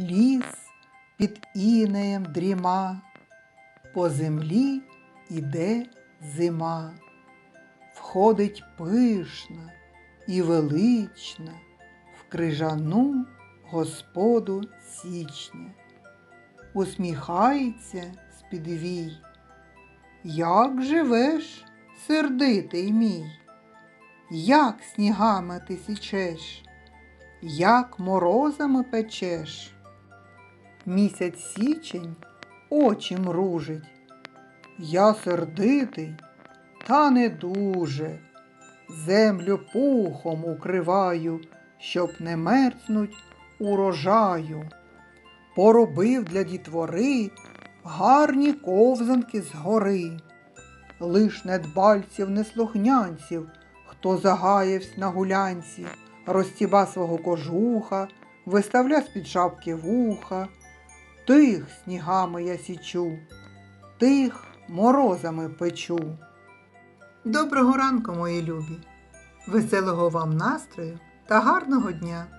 ліс під інеєм дріма, по землі іде зима, входить пишна і велична в крижану господу січня, усміхається з-під вій. Як живеш, сердитий мій? Як снігами ти січеш, як морозами печеш? Місяць січень очі мружить. Я сердитий, та не дуже. Землю пухом укриваю, щоб не мерзнуть урожаю. Поробив для дітвори гарні ковзанки згори. Лиш недбальців, неслухнянців, хто загаявсь на гулянці, розтіба свого кожуха, виставля з-під шапки вуха. Тих снігами я січу, тих морозами печу. Доброго ранку, мої любі! Веселого вам настрою та гарного дня!